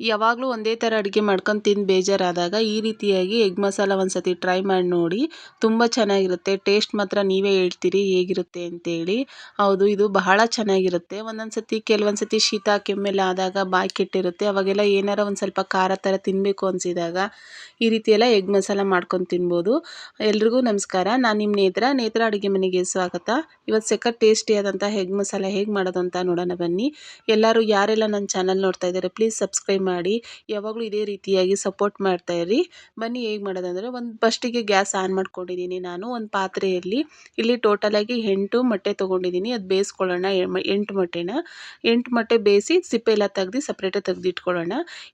ಯಾವಾಗಲೂ ಒಂದೇ ಥರ ಅಡುಗೆ ಮಾಡ್ಕೊಂಡು ತಿಂದು ಬೇಜಾರಾದಾಗ ಈ ರೀತಿಯಾಗಿ ಎಗ್ ಮಸಾಲ ಒಂದು ಸತಿ ಟ್ರೈ ಮಾಡಿ ನೋಡಿ. ತುಂಬ ಚೆನ್ನಾಗಿರುತ್ತೆ. ಟೇಸ್ಟ್ ಮಾತ್ರ ನೀವೇ ಹೇಳ್ತೀರಿ ಹೇಗಿರುತ್ತೆ ಅಂತೇಳಿ. ಹೌದು, ಇದು ಬಹಳ ಚೆನ್ನಾಗಿರುತ್ತೆ. ಒಂದೊಂದು ಸತಿ ಕೆಲವೊಂದು ಸತಿ ಶೀತ, ಕೆಮ್ಮೆಲ್ಲ ಆದಾಗ ಬಾಯಿ ಕೆಟ್ಟಿರುತ್ತೆ. ಅವಾಗೆಲ್ಲ ಏನಾರ ಒಂದು ಸ್ವಲ್ಪ ಖಾರ ಥರ ತಿನ್ನಬೇಕು ಅನಿಸಿದಾಗ ಈ ರೀತಿ ಎಗ್ ಮಸಾಲ ಮಾಡ್ಕೊಂಡು ತಿನ್ಬೋದು. ಎಲ್ರಿಗೂ ನಮಸ್ಕಾರ. ನಾನು ನಿಮ್ಮ ನೇತ್ರ. ನೇತ್ರ ಅಡುಗೆ ಮನೆಗೆ ಸ್ವಾಗತ. ಇವತ್ತು ಸೆಖತ್ ಟೇಸ್ಟಿ ಆದಂಥ ಎಗ್ ಮಸಾಲ ಹೇಗೆ ಮಾಡೋದು ಅಂತ ನೋಡೋಣ ಬನ್ನಿ. ಎಲ್ಲರೂ ಯಾರೆಲ್ಲ ನನ್ನ ಚಾನಲ್ ನೋಡ್ತಾ ಇದ್ದಾರೆ, ಪ್ಲೀಸ್ ಸಬ್ಸ್ಕ್ರೈಬ್ ಮಾಡಿ ಯಾವಾಗಲೂ ಇದೇ ರೀತಿಯಾಗಿ ಸಪೋರ್ಟ್ ಮಾಡ್ತಾ ಇರಿ ಬನ್ನಿ ಹೇಗೆ ಮಾಡೋದಂದರೆ ಒಂದು ಫಸ್ಟಿಗೆ ಗ್ಯಾಸ್ ಆನ್ ಮಾಡ್ಕೊಂಡಿದ್ದೀನಿ ನಾನು. ಒಂದು ಪಾತ್ರೆಯಲ್ಲಿ ಇಲ್ಲಿ ಟೋಟಲಾಗಿ ಎಂಟು ಮೊಟ್ಟೆ ತೊಗೊಂಡಿದ್ದೀನಿ. ಅದು ಬೇಯಿಸ್ಕೊಳ್ಳೋಣ. ಎಂಟು ಮೊಟ್ಟೆನ. ಎಂಟು ಮೊಟ್ಟೆ ಬೇಯಿಸಿ ಸಿಪ್ಪೆ ಎಲ್ಲ ತೆಗ್ದು ಸಪ್ರೇಟಾಗಿ ತೆಗೆದಿಟ್ಕೊಳ್ಳೋಣ.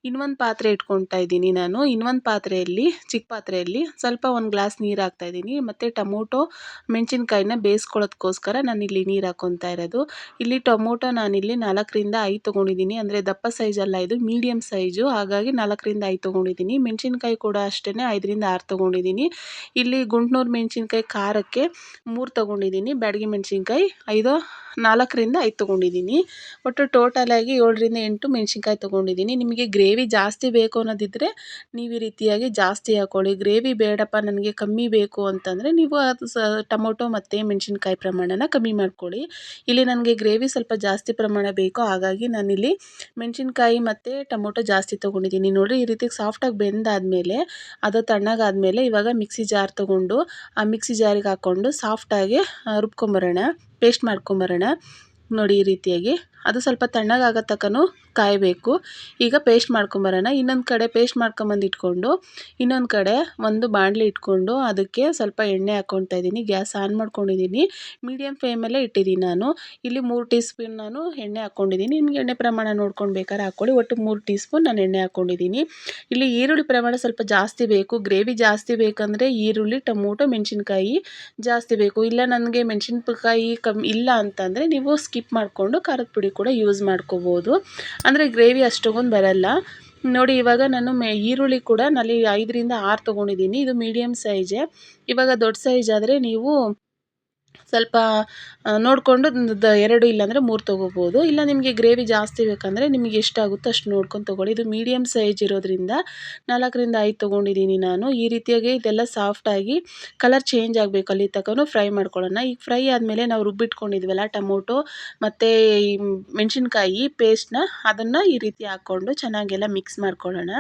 ಇನ್ನೊಂದು ಪಾತ್ರೆ ಇಟ್ಕೊತಾ ಇದ್ದೀನಿ ನಾನು. ಇನ್ನೊಂದು ಪಾತ್ರೆಯಲ್ಲಿ, ಚಿಕ್ಕ ಪಾತ್ರೆಯಲ್ಲಿ ಸ್ವಲ್ಪ ಒಂದು ಗ್ಲಾಸ್ ನೀರು ಹಾಕ್ತಾ ಇದ್ದೀನಿ. ಮತ್ತು ಟೊಮೊಟೊ, ಮೆಣಸಿನ್ಕಾಯಿನ ಬೇಯಿಸ್ಕೊಳ್ಳೋದಕ್ಕೋಸ್ಕರ ನಾನು ಇಲ್ಲಿ ನೀರು ಹಾಕ್ಕೊತಾ ಇರೋದು. ಇಲ್ಲಿ ಟೊಮೊಟೊ ನಾನಿಲ್ಲಿ ನಾಲ್ಕರಿಂದ ಐದು ತೊಗೊಂಡಿದ್ದೀನಿ. ಅಂದರೆ ದಪ್ಪ ಸೈಜಲ್ಲ ಇದು. ಮೀಡಿಯಮ್ ಸೈಜು ಹಾಗಾಗಿ ನಾಲ್ಕರಿಂದ ಐದು ತೊಗೊಂಡಿದ್ದೀನಿ. ಮೆಣಸಿನ್ಕಾಯಿ ಕೂಡ ಅಷ್ಟೇ ಐದರಿಂದ ಆರು ತೊಗೊಂಡಿದ್ದೀನಿ. ಇಲ್ಲಿ ಗುಂಟ್ನೂರು ಮೆಣಸಿನ್ಕಾಯಿ ಖಾರಕ್ಕೆ ಮೂರು ತೊಗೊಂಡಿದ್ದೀನಿ. ಬ್ಯಾಡಗಿ ಮೆಣಸಿನ್ಕಾಯಿ ಐದು, ನಾಲ್ಕರಿಂದ ಐದು ತೊಗೊಂಡಿದ್ದೀನಿ. ಒಟ್ಟು ಟೋಟಲಾಗಿ ಏಳರಿಂದ ಎಂಟು ಮೆಣಸಿನ್ಕಾಯಿ ತೊಗೊಂಡಿದ್ದೀನಿ. ನಿಮಗೆ ಗ್ರೇವಿ ಜಾಸ್ತಿ ಬೇಕು ಅನ್ನೋದಿದ್ದರೆ ನೀವು ಈ ರೀತಿಯಾಗಿ ಜಾಸ್ತಿ ಹಾಕ್ಕೊಳ್ಳಿ ಗ್ರೇವಿ ಬೇಡಪ್ಪ, ನನಗೆ ಕಮ್ಮಿ ಬೇಕು ಅಂತಂದರೆ ನೀವು ಅದು ಸ, ಟೊಮೊಟೊ ಮತ್ತು ಮೆಣಸಿನ್ಕಾಯಿ ಪ್ರಮಾಣನ ಕಮ್ಮಿ ಮಾಡ್ಕೊಳ್ಳಿ. ಇಲ್ಲಿ ನನಗೆ ಗ್ರೇವಿ ಸ್ವಲ್ಪ ಜಾಸ್ತಿ ಪ್ರಮಾಣ ಬೇಕು. ಹಾಗಾಗಿ ನಾನಿಲ್ಲಿ ಮೆಣಸಿನ್ಕಾಯಿ ಮತ್ತು ಟೊಮೊಟೊ ಜಾಸ್ತಿ ತೊಗೊಂಡಿದ್ದೀನಿ. ನೋಡಿ ಈ ರೀತಿ ಸಾಫ್ಟಾಗಿ ಬೆಂದಾದಮೇಲೆ, ಅದು ತಣ್ಣಗಾದಮೇಲೆ ಇವಾಗ ಮಿಕ್ಸಿ ಜಾರ್ ತೊಗೊಂಡು, ಆ ಮಿಕ್ಸಿ ಜಾರಿಗೆ ಹಾಕ್ಕೊಂಡು ಸಾಫ್ಟಾಗಿ ರುಬ್ಕೊಂಬರೋಣ ಪೇಸ್ಟ್ ಮಾಡ್ಕೊಂಬರೋಣ. ನೋಡಿ ಈ ರೀತಿಯಾಗಿ. ಅದು ಸ್ವಲ್ಪ ತಣ್ಣಗಾಗೋ ಕಾಯಬೇಕು. ಈಗ ಪೇಸ್ಟ್ ಮಾಡ್ಕೊಂಬರೋಣ ಇನ್ನೊಂದು ಕಡೆ ಪೇಸ್ಟ್ ಮಾಡ್ಕೊಂಬಂದು ಇಟ್ಕೊಂಡು ಇನ್ನೊಂದು ಕಡೆ ಒಂದು ಬಾಣಲಿ ಇಟ್ಕೊಂಡು ಅದಕ್ಕೆ ಸ್ವಲ್ಪ ಎಣ್ಣೆ ಹಾಕ್ಕೊಳ್ತಾ ಇದ್ದೀನಿ. ಗ್ಯಾಸ್ ಆನ್ ಮಾಡ್ಕೊಂಡಿದ್ದೀನಿ. ಮೀಡಿಯಮ್ ಫ್ಲೇಮಲ್ಲೇ ಇಟ್ಟಿದ್ದೀನಿ ನಾನು. ಇಲ್ಲಿ ಮೂರು ಟೀ ಸ್ಪೂನ್ ನಾನು ಎಣ್ಣೆ ಹಾಕ್ಕೊಂಡಿದ್ದೀನಿ ನಿಮ್ಗೆ ಎಣ್ಣೆ ಪ್ರಮಾಣ ನೋಡ್ಕೊಂಡು ಬೇಕಾದ್ರೆ ಹಾಕ್ಕೊಳ್ಳಿ. ಒಟ್ಟು ಮೂರು ಟೀ ಸ್ಪೂನ್ ನಾನು ಎಣ್ಣೆ ಹಾಕ್ಕೊಂಡಿದ್ದೀನಿ ಇಲ್ಲಿ ಈರುಳ್ಳಿ ಪ್ರಮಾಣ ಸ್ವಲ್ಪ ಜಾಸ್ತಿ ಬೇಕು. ಗ್ರೇವಿ ಜಾಸ್ತಿ ಬೇಕಂದರೆ ಈರುಳ್ಳಿ, ಟೊಮೊಟೊ, ಮೆಣಸಿನ್ಕಾಯಿ ಜಾಸ್ತಿ ಬೇಕು. ಇಲ್ಲ ನನಗೆ ಮೆಣಸಿನ್ಕಾಯಿ ಕಮ್ಮಿ ಇಲ್ಲ ಅಂತಂದರೆ ನೀವು ಸ್ಕಿಪ್ ಮಾಡಿಕೊಂಡು ಖಾರದ ಪುಡಿ ಕೂಡ ಯೂಸ್ ಮಾಡ್ಕೋಬೋದು. ಅಂದರೆ ಗ್ರೇವಿ ಅಷ್ಟೊಂದು ಬರಲ್ಲ. ನೋಡಿ, ಇವಾಗ ನಾನು ಮೆ, ಈರುಳ್ಳಿ ಕೂಡ ನಲ್ಲಿ ಐದರಿಂದ ಆರು ತೊಗೊಂಡಿದ್ದೀನಿ. ಇದು ಮೀಡಿಯಮ್ ಸೈಜೇ ಇವಾಗ ದೊಡ್ಡ ಸೈಜ್ ಆದರೆ ನೀವು ಸ್ವಲ್ಪ ನೋಡಿಕೊಂಡು ಎರಡು ಇಲ್ಲಾಂದರೆ ಮೂರು ತೊಗೋಬೋದು. ಇಲ್ಲ ನಿಮಗೆ ಗ್ರೇವಿ ಜಾಸ್ತಿ ಬೇಕಂದರೆ ನಿಮಗೆ ಎಷ್ಟಾಗುತ್ತೋ ಅಷ್ಟು ನೋಡ್ಕೊಂಡು ತೊಗೊಳ್ಳಿ. ಇದು ಮೀಡಿಯಮ್ ಸೈಜ್ ಇರೋದ್ರಿಂದ ನಾಲ್ಕರಿಂದ ಐದು ತೊಗೊಂಡಿದ್ದೀನಿ ನಾನು. ಈ ರೀತಿಯಾಗಿ ಇದೆಲ್ಲ ಸಾಫ್ಟಾಗಿ ಕಲರ್ ಚೇಂಜ್ ಆಗಬೇಕು ಅಲ್ಲಿ ತನಕನೂ ಫ್ರೈ ಮಾಡ್ಕೊಳ್ಳೋಣ. ಈಗ ಫ್ರೈ ಆದಮೇಲೆ ನಾವು ರುಬ್ಬಿಟ್ಕೊಂಡಿದ್ವಲ್ಲ ಟೊಮೊಟೊ ಮತ್ತು ಈ ಮೆಣಸಿನ್ಕಾಯಿ ಪೇಸ್ಟ್ನ ಅದನ್ನು ಈ ರೀತಿ ಹಾಕ್ಕೊಂಡು ಚೆನ್ನಾಗೆಲ್ಲ ಮಿಕ್ಸ್ ಮಾಡ್ಕೊಳ್ಳೋಣ.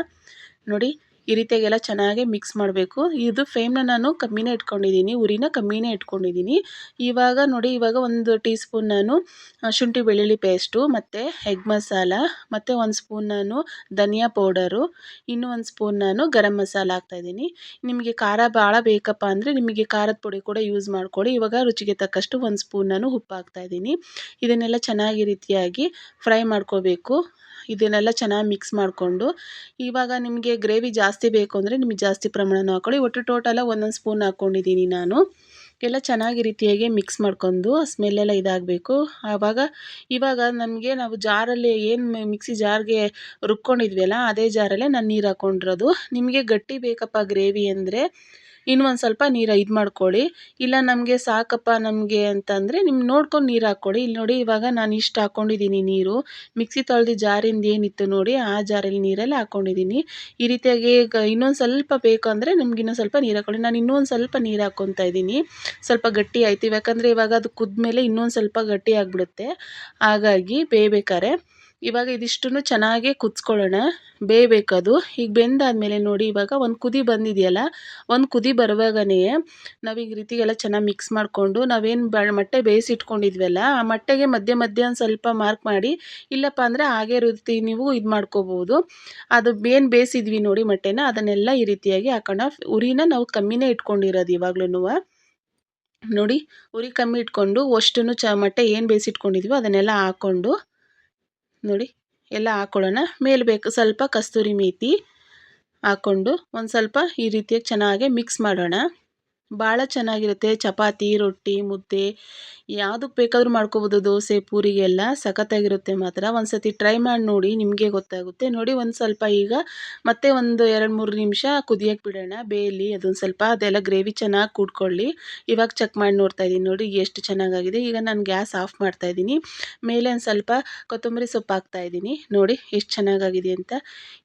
ನೋಡಿ. ಈ ರೀತಿಯಾಗೆಲ್ಲ ಚೆನ್ನಾಗಿ ಮಿಕ್ಸ್ ಮಾಡಬೇಕು. ಇದು ಫ್ಲೇಮ್ನ ನಾನು ಕಮ್ಮಿನೇ ಇಟ್ಕೊಂಡಿದ್ದೀನಿ, ಉರಿನ ಕಮ್ಮಿನೇ ಇಟ್ಕೊಂಡಿದ್ದೀನಿ. ಇವಾಗ ನೋಡಿ, ಇವಾಗ ಒಂದು ಟೀ ಸ್ಪೂನ್ ನಾನು ಶುಂಠಿ ಬೆಳ್ಳುಳ್ಳಿ ಪೇಸ್ಟು ಮತ್ತು ಎಗ್ ಮಸಾಲ ಮತ್ತು ಒಂದು ಸ್ಪೂನ್ ನಾನು ಧನಿಯಾ ಪೌಡರು ಇನ್ನೂ ಒಂದು ಸ್ಪೂನ್ ನಾನು ಗರಂ ಮಸಾಲ ಹಾಕ್ತಾಯಿದ್ದೀನಿ ನಿಮಗೆ ಖಾರ ಭಾಳ ಬೇಕಪ್ಪ ಅಂದರೆ ನಿಮಗೆ ಖಾರದ ಪುಡಿ ಕೂಡ ಯೂಸ್ ಮಾಡಿಕೊಡಿ. ಇವಾಗ ರುಚಿಗೆ ತಕ್ಕಷ್ಟು ಒಂದು ಸ್ಪೂನ್ ನಾನು ಉಪ್ಪು ಹಾಕ್ತಾಯಿದ್ದೀನಿ ಇದನ್ನೆಲ್ಲ ಚೆನ್ನಾಗಿ ರೀತಿಯಾಗಿ ಫ್ರೈ ಮಾಡ್ಕೋಬೇಕು. ಇದನ್ನೆಲ್ಲ ಚೆನ್ನಾಗಿ ಮಿಕ್ಸ್ ಮಾಡಿಕೊಂಡು, ಇವಾಗ ನಿಮಗೆ ಗ್ರೇವಿ ಜಾಸ್ತಿ ಬೇಕು ಅಂದರೆ ನಿಮಗೆ ಜಾಸ್ತಿ ಪ್ರಮಾಣ ಹಾಕ್ಕೊಳ್ಳಿ ಒಟ್ಟು ಟೋಟಲ ಒಂದೊಂದು ಸ್ಪೂನ್ ಹಾಕ್ಕೊಂಡಿದ್ದೀನಿ ನಾನು. ಎಲ್ಲ ಚೆನ್ನಾಗಿ ರೀತಿಯಾಗಿ ಮಿಕ್ಸ್ ಮಾಡ್ಕೊಂಡು ಸ್ಮೆಲ್ಲೆಲ್ಲ ಇದಾಗಬೇಕು. ಆವಾಗ, ಇವಾಗ ನಮಗೆ ನಾವು ಜಾರಲ್ಲಿ ಏನು ಮಿಕ್ಸಿ ಜಾರ್ಗೆ ರುಬ್ಕೊಂಡಿದ್ವಿ ಅದೇ ಜಾರಲ್ಲೇ ನಾನು ನೀರು ಹಾಕ್ಕೊಂಡಿರೋದು ನಿಮಗೆ ಗಟ್ಟಿ ಬೇಕಪ್ಪ ಗ್ರೇವಿ ಅಂದರೆ ಇನ್ನೂ ಒಂದು ಸ್ವಲ್ಪ ನೀರು ಇದು ಮಾಡ್ಕೊಳ್ಳಿ. ಇಲ್ಲ ನಮಗೆ ಸಾಕಪ್ಪ ನಮಗೆ ಅಂತಂದರೆ ನಿಮ್ಮ ನೋಡ್ಕೊಂಡು ನೀರು ಹಾಕ್ಕೊಳ್ಳಿ ಇಲ್ಲಿ ನೋಡಿ ಇವಾಗ ನಾನು ಇಷ್ಟು ಹಾಕ್ಕೊಂಡಿದ್ದೀನಿ ನೀರು. ಮಿಕ್ಸಿ ತೊಳೆದು ಜಾರಿಂದ ಏನಿತ್ತು ನೋಡಿ ಆ ಜಾರಲ್ಲಿ ನೀರಲ್ಲಿ ಹಾಕ್ಕೊಂಡಿದ್ದೀನಿ ಈ ರೀತಿಯಾಗಿ ಇನ್ನೊಂದು ಸ್ವಲ್ಪ ಬೇಕು ಅಂದರೆ ನಮ್ಗೆ ಇನ್ನೊಂದು ಸ್ವಲ್ಪ ನೀರು ಹಾಕ್ಕೊಳ್ಳಿ ನಾನು ಇನ್ನೊಂದು ಸ್ವಲ್ಪ ನೀರು ಹಾಕ್ಕೊತಾ ಇದ್ದೀನಿ ಸ್ವಲ್ಪ ಗಟ್ಟಿ ಆಯ್ತು. ಯಾಕಂದರೆ ಇವಾಗ ಅದು ಕುದ್ದ ಮೇಲೆ ಇನ್ನೊಂದು ಸ್ವಲ್ಪ ಗಟ್ಟಿ ಆಗಿಬಿಡುತ್ತೆ. ಹಾಗಾಗಿ ಬೇಯ್ಬೇಕಾರೆ ಇವಾಗ ಇದಿಷ್ಟನ್ನು ಚೆನ್ನಾಗಿ ಕುದಿಸ್ಕೊಳ್ಳೋಣ. ಬೇಯಬೇಕದು. ಈಗ ಬೆಂದಾದಮೇಲೆ ನೋಡಿ, ಇವಾಗ ಒಂದು ಕುದಿ ಬಂದಿದೆಯಲ್ಲ, ಒಂದು ಕುದಿ ಬರುವಾಗನೇ ನಾವು ಈ ರೀತಿಗೆಲ್ಲ ಚೆನ್ನಾಗಿ ಮಿಕ್ಸ್ ಮಾಡಿಕೊಂಡು ನಾವೇನು ಬ, ಮೊಟ್ಟೆ ಬೇಯಿಸಿಟ್ಕೊಂಡಿದ್ವಲ್ಲ, ಆ ಮೊಟ್ಟೆಗೆ ಮಧ್ಯೆ ಮಧ್ಯೆ ಒಂದು ಸ್ವಲ್ಪ ಮಾರ್ಕ್ ಮಾಡಿ, ಇಲ್ಲಪ್ಪ ಅಂದರೆ ಹಾಗೆ ರೀತಿ ನೀವು ಇದು ಮಾಡ್ಕೋಬೋದು. ಅದು ಏನು ಬೇಯಿಸಿದ್ವಿ ನೋಡಿ ಮೊಟ್ಟೆನ, ಅದನ್ನೆಲ್ಲ ಈ ರೀತಿಯಾಗಿ ಹಾಕೋಣ. ಉರಿನ ನಾವು ಕಮ್ಮಿನೇ ಇಟ್ಕೊಂಡಿರೋದು ಇವಾಗ್ಲೂ ನೋಡಿ, ಉರಿ ಕಮ್ಮಿ ಇಟ್ಕೊಂಡು ಅಷ್ಟು ಚ, ಮೊಟ್ಟೆ ಏನು ಬೇಯಿಸಿಟ್ಕೊಂಡಿದ್ವೋ ಅದನ್ನೆಲ್ಲ ಹಾಕ್ಕೊಂಡು ನೋಡಿ, ಎಲ್ಲ ಹಾಕ್ಕೊಳ್ಳೋಣ ಮೇಲೆ ಬೇಕು, ಸ್ವಲ್ಪ ಕಸ್ತೂರಿ ಮೇಥಿ ಹಾಕ್ಕೊಂಡು ಒಂದು ಸ್ವಲ್ಪ ಈ ರೀತಿಯಾಗಿ ಚೆನ್ನಾಗಿ ಮಿಕ್ಸ್ ಮಾಡೋಣ. ಭಾಳ ಚೆನ್ನಾಗಿರುತ್ತೆ. ಚಪಾತಿ, ರೊಟ್ಟಿ, ಮುದ್ದೆ ಯಾವುದಕ್ಕೆ ಬೇಕಾದರೂ ಮಾಡ್ಕೋಬೋದು. ದೋಸೆ ಪೂರಿಗೆಲ್ಲ ಸಖತ್ತಾಗಿರುತ್ತೆ ಮಾತ್ರ. ಒಂದು ಸತಿ ಟ್ರೈ ಮಾಡಿ ನೋಡಿ ನಿಮಗೆ ಗೊತ್ತಾಗುತ್ತೆ. ನೋಡಿ ಒಂದು ಸ್ವಲ್ಪ ಈಗ ಮತ್ತೆ ಒಂದು ಎರಡು ಮೂರು ನಿಮಿಷ ಕುದಿಯೋಕೆ ಬಿಡೋಣ. ಬೇಯಲಿ ಅದೊಂದು ಸ್ವಲ್ಪ ಅದೆಲ್ಲ ಗ್ರೇವಿ ಚೆನ್ನಾಗಿ ಕೂಡ್ಕೊಳ್ಳಿ. ಇವಾಗ ಚೆಕ್ ಮಾಡಿ ನೋಡ್ತಾ ಇದ್ದೀನಿ ನೋಡಿ ಎಷ್ಟು ಚೆನ್ನಾಗಾಗಿದೆ. ಈಗ ನಾನು ಗ್ಯಾಸ್ ಆಫ್ ಮಾಡ್ತಾ ಇದ್ದೀನಿ ಮೇಲೆ ಒಂದು ಸ್ವಲ್ಪ ಕೊತ್ತಂಬರಿ ಸೊಪ್ಪು ಹಾಕ್ತಾ ಇದ್ದೀನಿ ನೋಡಿ ಎಷ್ಟು ಚೆನ್ನಾಗಾಗಿದೆ ಅಂತ.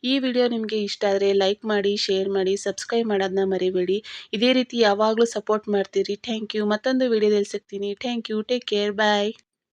ಈ ವಿಡಿಯೋ ನಿಮಗೆ ಇಷ್ಟ ಆದರೆ ಲೈಕ್ ಮಾಡಿ, ಶೇರ್ ಮಾಡಿ, ಸಬ್ಸ್ಕ್ರೈಬ್ ಮಾಡೋದನ್ನ ಮರಿಬೇಡಿ. ಇದೇ ರೀತಿ ಯಾವಾಗಲೂ ಸಪೋರ್ಟ್ ಮಾಡ್ತೀರಿ. ಥ್ಯಾಂಕ್ ಯು ಮತ್ತೊಂದು ವಿಡಿಯೋದಲ್ಲಿ ಸಿಗ್ತೀನಿ. Thank you take care bye